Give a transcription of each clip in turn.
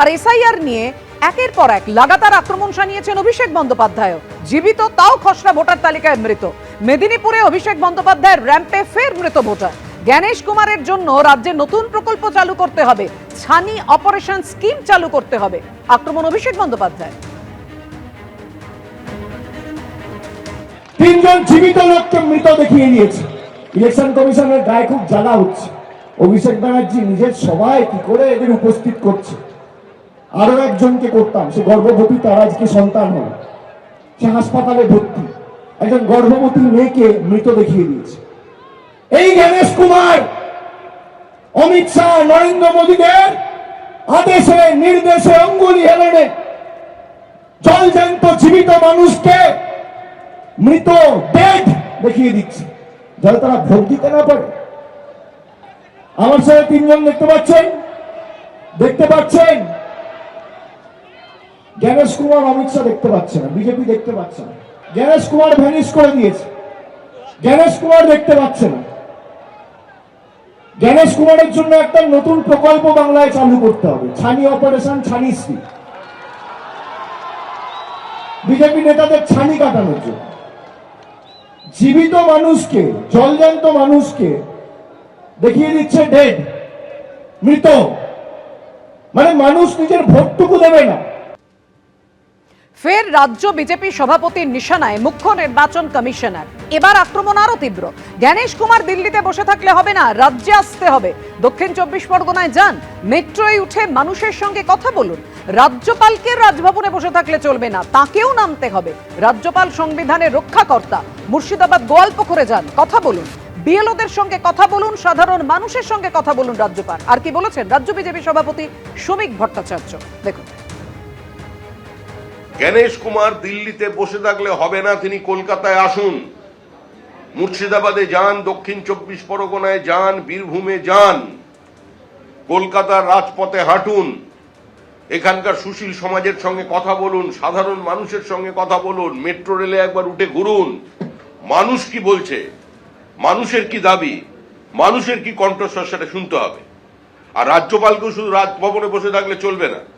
আর SIR নিয়ে একের পর এক লাগাতার আক্রমণ শানিয়েছেন অভিষেক বন্দ্যোপাধ্যায়। জীবিত তাও খসড়া ভোটার তালিকায় মৃত। মেদিনীপুরে অভিষেক বন্দ্যোপাধ্যায়ের র্যাম্পে ফের মৃত ভোটার। জ্ঞানেশ কুমারের জন্য রাজ্যে নতুন প্রকল্প চালু করতে হবে। ছানি অপারেশন স্কিম চালু করতে হবে। আক্রমণ অভিষেক বন্দ্যোপাধ্যায়। তিনজন জীবিত লোককে মৃত দেখিয়ে দিয়েছে। ইলেকশন কমিশনের গায়ে খুব জ্বালা হচ্ছে অভিষেক ব্যানার্জি নিজের সবাই কি করে এদের উপস্থিত করছে? আরও একজনকে করতাম, সে গর্ভবতী, তার আজকে সন্তান হল সে হাসপাতালে ভর্তি। একজন গর্ভবতী মেয়েকে মৃত দেখিয়ে দিয়েছে। এই গণেশ কুমার, অমিত শাহ, নরেন্দ্র মোদীদের আদেশে, নির্দেশে অঙ্গুলি হেলনে জলজ্যান্ত জীবিত মানুষকে মৃত ডেড দেখিয়ে দিচ্ছে। যারা তারা ভোট দিতে না পারে। আমার সাথে তিনজন দেখতে পাচ্ছেন? দেখতে পাচ্ছেন? জ্ঞানেশ কুমার অমিত শাহ দেখতে পাচ্ছে না, বিজেপি দেখতে পাচ্ছে না। জ্ঞানেশ কুমার ভ্যানিশ করে দিয়েছে। জ্ঞানেশ কুমার দেখতে পাচ্ছে না। জ্ঞানেশ কুমারের জন্য একটা নতুন প্রকল্প বাংলায় চালু করতে হবে। ছানি অপারেশন ছানি শ্রী বিজেপি নেতাদের ছানি কাটানোর জন্য। জীবিত মানুষকে, জলজান্ত মানুষকে দেখিয়ে দিচ্ছে ডেড মৃত। মানে মানুষ নিজের ভোটটুকু দেবে না। ফের রাজ্য বিজেপি সভাপতির নিশানায় মুখ্য নির্বাচন কমিশনার। এবার আক্রমণ আরও তীব্র। জ্ঞানেশ কুমার দিল্লিতে বসে থাকলে হবে না, রাজ্যে আসতে হবে। দক্ষিণ চব্বিশ পরগনায় যান, মেট্রোয় উঠে মানুষের সঙ্গে কথা বলুন। রাজ্যপালকে রাজভবনে বসে থাকলে চলবে না, তাকেও নামতে হবে। রাজ্যপাল সংবিধানের রক্ষাকর্তা, মুর্শিদাবাদ গোয়ালপুকুরে যান, কথা বলুন। বিএলওদের সঙ্গে কথা বলুন, সাধারণ মানুষের সঙ্গে কথা বলুন রাজ্যপাল। আর কি বলেছেন রাজ্য বিজেপি সভাপতি শ্রমিক ভট্টাচার্য? দেখুন। গণেশ কুমার দিল্লিতে বসে থাকলে হবে না, তিনি কলকাতায় আসুন। মুর্শিদাবাদে যান, দক্ষিণ চব্বিশ পরগনায় যান, বীরভূমে যান। কলকাতার রাজপথে হাঁটুন। এখানকার সুশীল সমাজের সঙ্গে কথা বলুন, সাধারণ মানুষের সঙ্গে কথা বলুন, মেট্রো রেলে একবার উঠে ঘুরুন। মানুষ কি বলছে? মানুষের কি দাবি? মানুষের কি কণ্ঠস্বর সেটা শুনতে হবে। আর রাজ্যপালকেও শুধু রাজভবনে বসে থাকলে চলবে না।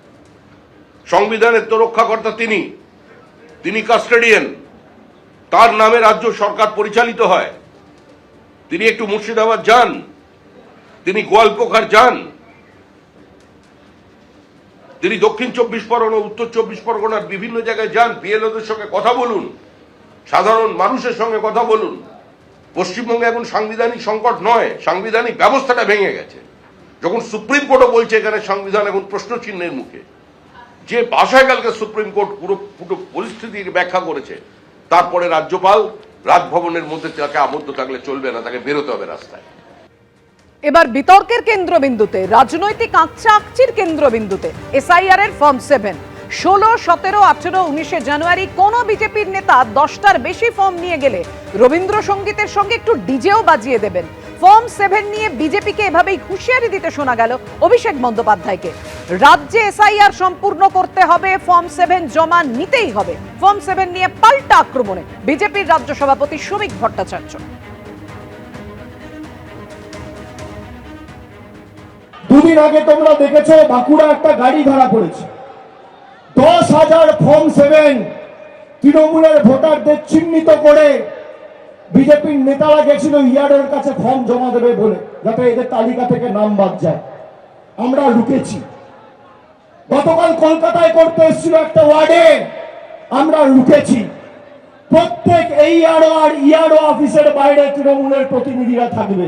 সংবিধানের তো রক্ষাকর্তা তিনি। তিনি কাস্টাডিয়ান। তার নামে রাজ্য সরকার পরিচালিত হয়। তিনি একটু মুর্শিদাবাদ যান। তিনি গোয়ালপোখার যান। তিনি দক্ষিণ চব্বিশ পরগনা, উত্তর চব্বিশ পরগনার বিভিন্ন জায়গায় যান। বিএলওদের সঙ্গে কথা বলুন। সাধারণ মানুষের সঙ্গে কথা বলুন। পশ্চিমবঙ্গে এখন সাংবিধানিক সংকট নয়, সাংবিধানিক ব্যবস্থাটা ভেঙে গেছে। যখন সুপ্রিম কোর্টও বলছে এখানে সংবিধান এখন প্রশ্ন চিহ্নের মুখে। যে ভাষায় কালকে সুপ্রিম কোর্ট পুরো পুরো পরিস্থিতির ব্যাখ্যা করেছে, তারপরে রাজ্যপাল রাজভবনের মধ্যে তাকে আবদ্ধ থাকলে চলবে না, তাকে বেরোতে হবে রাস্তায়। এবার বিতর্কের কেন্দ্রবিন্দুতে, রাজনৈতিক আঁকচা আকচির কেন্দ্রবিন্দুতে এসআইআর এর ফর্ম সেভেন। ষোলো, সতেরো, আঠেরো, উনিশে জানুয়ারি কোন বিজেপির নেতা দশটার বেশি ফর্ম নিয়ে গেলে রবীন্দ্রসঙ্গীতের সঙ্গে একটু ডিজেও বাজিয়ে দেবেন। ফর্ম সেভেন নিয়ে বিজেপিকে এভাবেই হুঁশিয়ারি দিতে শোনা গেল অভিষেক বন্দ্যোপাধ্যায়কে। রাজ্যে এসআইআর সম্পূর্ণ করতে হবে, ফর্ম সেভেন জমা নিতেই হবে। ফর্ম সেভেন নিয়ে পাল্টা আক্রমণে বিজেপির রাজ্য সভাপতি শ্রমিক ভট্টাচার্য। দুদিন আগে তোমরা দেখেছ বাঁকুড়া একটা গাড়ি ধরা পড়েছে। দশ হাজার ফর্ম সেভেন তৃণমূলের ভোটারদের চিহ্নিত করে বিজেপির নেতারা গেছিল ইয়ারের কাছে ফর্ম জমা দেবে বলে, যাতে এদের তালিকা থেকে নাম বাদ যায়। আমরা লুকেছি। গতকাল কলকাতায় করতে এসেছিল একটা ওয়ার্ডে। আমরা লুকেছি। প্রত্যেক এই ইয়ারও আর ইয়ারও অফিসের বাইরে তৃণমূলের প্রতিনিধিরা থাকবে।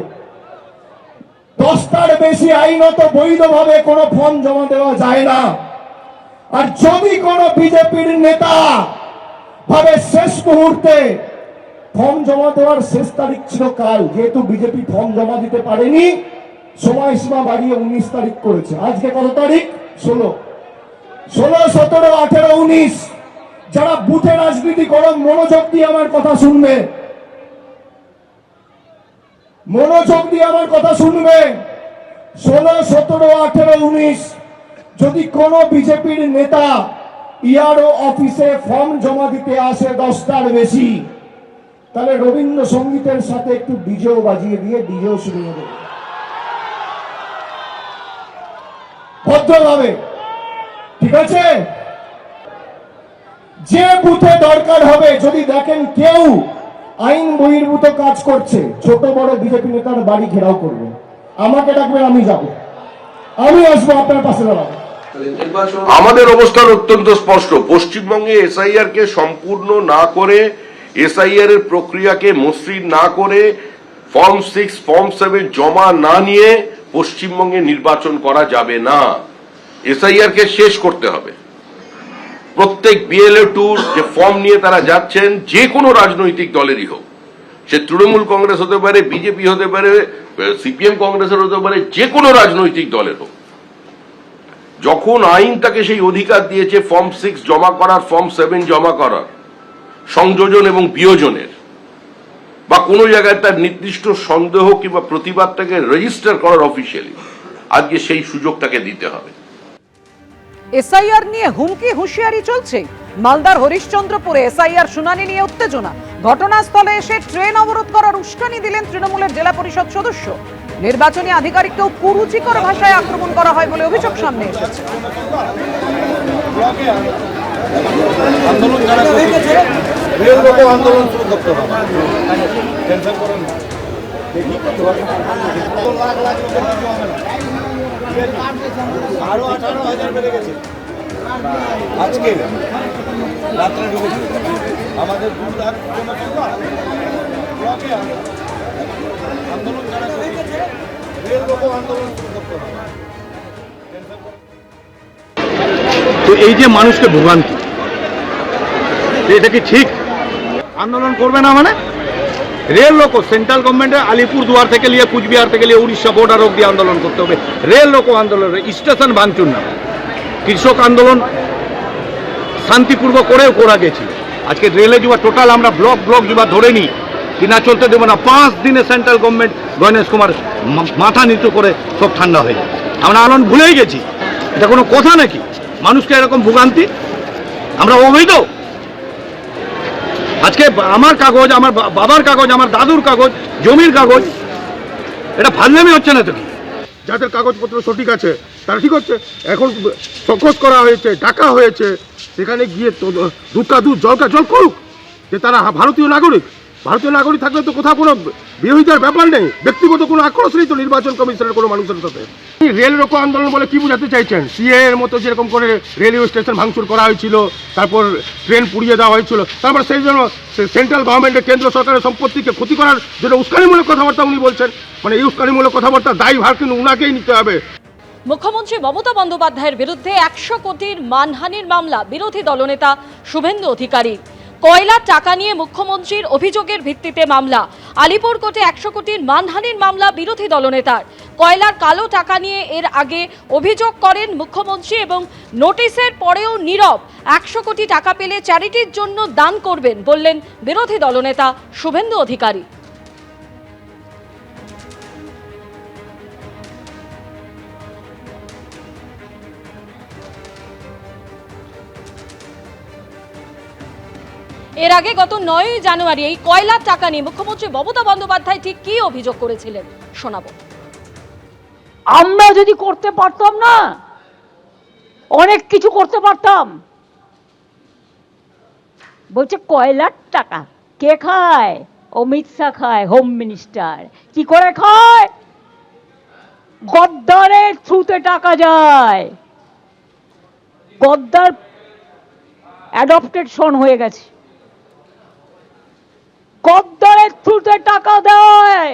দশটার বেশি আইনত বৈধভাবে কোনো ফর্ম জমা দেওয়া যায় না। আর যদি কোনো বিজেপির নেতা ভাবে শেষ মুহূর্তে ফর্ম জমা দেওয়ার শেষ তারিখ ছিল কাল, যেহেতু বিজেপি ফর্ম জমা দিতে পারেনি, সময়সীমা বাড়িয়ে উনিশ তারিখ করেছে। আজকে কত তারিখ? ষোলো। ষোলো, সতেরো, আঠেরো, উনিশ। যারা বুথে রাজনীতি করো, মনোযোগ দিয়ে আমার কথা শুনবে। মনোযোগ দিয়ে আমার কথা শুনবে। ষোলো, সতেরো, আঠেরো, উনিশ। যদি কোনো বিজেপির নেতা ইয়ারও অফিসে ফর্ম জমা দিতে আসে দশটার বেশি তাহলে রবীন্দ্রসঙ্গীতের সাথে একটু ডিজেও বাজিয়ে দিয়ে ডিজেও শুনিয়ে দেবে ভদ্রভাবে। ঠিক আছে? যে বুথে দরকার হবে, যদি দেখেন কেউ আইন বহির্ভূত কাজ করছে, ছোট বড় বিজেপি নেতার বাড়ি ঘেরাও করবে। আমাকে ডাকবেন, আমি যাব। আমি আসব আপনার পাশে দাঁড়াবো। আমাদের অবস্থান অত্যন্ত স্পষ্ট। পশ্চিমবঙ্গে এসআইআর কে সম্পূর্ণ না করে এসআইআর এর প্রক্রিয়াকে মসৃণ না করে ফর্ম সিক্স ফর্ম সেভেন জমা না নিয়ে পশ্চিমবঙ্গে নির্বাচন করা যাবে না। এসআইআর কে শেষ করতে হবে। প্রত্যেক বিএলএ টুর যে ফর্ম নিয়ে তারা যাচ্ছেন, যে কোনো রাজনৈতিক দলেরই হোক, সে তৃণমূল কংগ্রেস হতে পারে বিজেপি হতে পারে সিপিএম কংগ্রেসের হতে পারে, যে কোনো রাজনৈতিক দলের হোক। যখন আইন তাকে সেই অধিকার দিয়েছে ফর্ম সিক্স জমা করার ফর্ম সেভেন জমা করার সংযোজন এবং বিয়োজনের বা কোনো জায়গায় তার নির্দিষ্ট সন্দেহ কিংবা প্রতিবাদটাকে রেজিস্টার করার অফিসিয়ালি আজকে সেই সুযোগটাকে দিতে হবে। এসআইআর নিয়ে হুমকি হুঁশিয়ারি চলছে। মালদার হরিশ্চন্দ্রপুরে এসআইআর শুনানি নিয়ে উত্তেজনা। ঘটনাস্থলে এসে ট্রেন অবরোধ করার উস্কানি দিলেন তৃণমূলের জেলা পরিষদ সদস্য। নির্বাচনী আধিকারিককেও কুরুচিকর ভাষায় আক্রমণ করা হয় বলে অভিযোগ সামনে এসেছে। আন্দোলন যারা করছে রেল রোকো আন্দোলন শুরু করতে হবে। আরও আঠারো হাজার বেড়ে গেছে। আজকে রাত্রে ঢুকেছে। আমাদের দু লাখ আন্দোলন যারা তো এই যে মানুষকে ভোগান্তি এটা কি ঠিক? আন্দোলন করবে না মানে? রেল লোকো সেন্ট্রাল গভর্নমেন্টের আলিপুর দুয়ার থেকে নিয়ে কুচবিহার থেকে নিয়ে উড়িষ্যা বর্ডার অব্দি আন্দোলন করতে হবে। রেল লোকো আন্দোলন স্টেশন ভাঙচুর না। কৃষক আন্দোলন শান্তিপূর্ব করেও করা গেছিল আজকে রেলে যুবা টোটাল আমরা ব্লক ব্লক যুবা ধরে নিই। কি না চলতে দেবো না। পাঁচ দিনে সেন্ট্রাল গভর্নমেন্ট গণেশ কুমার মাথা নিচু করে সব ঠান্ডা হয়ে যায় আমরা আনন্দ ভুলেই গেছি। এটা কোনো কথা নাকি? মানুষকে এরকম ভোগান্তি? আমরা অবৈধ? আজকে আমার কাগজ, আমার বাবার কাগজ, আমার দাদুর কাগজ, জমির কাগজ, এটা ফাজলামি হচ্ছে না তো? যাদের কাগজপত্র সঠিক আছে, তারা ঠিক হচ্ছে? এখন সকস করা হয়েছে, ডাকা হয়েছে, সেখানে গিয়ে দুধ কা দুধ জল কা জল করুক, যে তারা ভারতীয় নাগরিক। ভারতীয় নাগরিক থাকলে তো কোথাও কোনো বিরোধিতার ব্যাপার নেই। ব্যক্তিগত কোনো আক্রোশ নেই তো নির্বাচন কমিশনের কোনো মানুষের সাথে। এই রেল রোকো আন্দোলন বলে কি বোঝাতে চাইছেন? সিএ এর মতো যেরকম করে রেলওয়ে স্টেশন ভাঙচুর করা হয়েছিল তারপর ট্রেন পুড়িয়ে দেওয়া হয়েছিল তারপর সেই জন্য সেন্ট্রাল গভর্নমেন্টের কেন্দ্র সরকারের সম্পত্তিকে ক্ষতি করার জন্য উস্কানিমূলক কথাবার্তা উনি বলছেন মানে এই উস্কানিমূলক কথাবার্তা দায়ী ভার কিন্তু উনাকেই নিতে হবে। মুখ্যমন্ত্রী মমতা বন্দ্যোপাধ্যায়ের বিরুদ্ধে একশো কোটির মানহানির মামলা বিরোধী দলনেতা শুভেন্দু অধিকারী কয়লার টাকা নিয়ে মুখ্যমন্ত্রীর অভিযোগের ভিত্তিতে মামলা। আলিপুর কোর্টে একশো কোটির মানহানির মামলা বিরোধী দলনেতার। কয়লার কালো টাকা নিয়ে এর আগে অভিযোগ করেন মুখ্যমন্ত্রী এবং নোটিশের পরেও নীরব, একশো কোটি টাকা পেলে চ্যারিটির জন্য দান করবেন বললেন বিরোধী দলনেতা শুভেন্দু অধিকারী। এর আগে গত নয়ই জানুয়ারি এই কয়লার টাকা নিয়ে মুখ্যমন্ত্রী মমতা বন্দ্যোপাধ্যায় ঠিক কি অভিযোগ করেছিলেন? শোনাবো। আমরা যদি করতে পারতাম না, অনেক কিছু করতে পারতাম। বলছে, কয়লার টাকা, কে খায়? অমিত শাহ খায় হোম মিনিস্টার কি করে খায়? গদ্দারের থ্রুতে টাকা যায়। গদ্দার অ্যাডপ্টেড সন হয়ে গেছে। গদ্দারের থ্রুতে টাকা দেয়।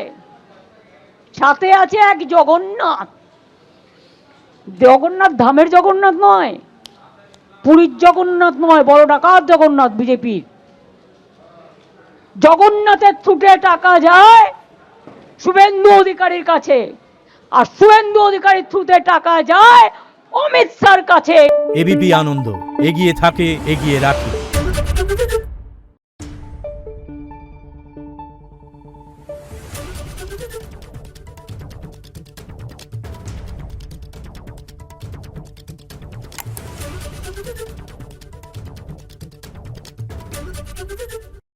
সাথে আছে এক জগন্নাথ। জগন্নাথ ধামের জগন্নাথ নয়, পুরীর জগন্নাথ নয়, বড় ডাকাত জগন্নাথ বিজেপির। জগন্নাথের থ্রুটে টাকা যায় শুভেন্দু অধিকারীর কাছে। আর শুভেন্দু অধিকারীর থ্রুতে টাকা যায় অমিত শাহর কাছে। এবিপি আনন্দ, এগিয়ে থাকে, এগিয়ে রাখে।